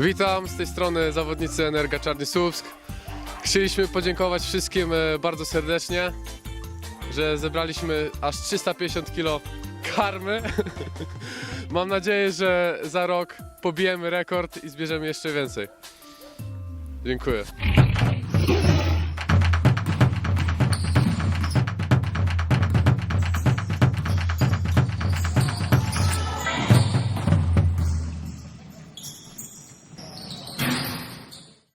Witam, z tej strony zawodnicy Energa Czarny Słupsk. Chcieliśmy podziękować wszystkim e, bardzo serdecznie, że zebraliśmy aż 350 kg karmy. Mam nadzieję, że za rok pobijemy rekord i zbierzemy jeszcze więcej. Dziękuję.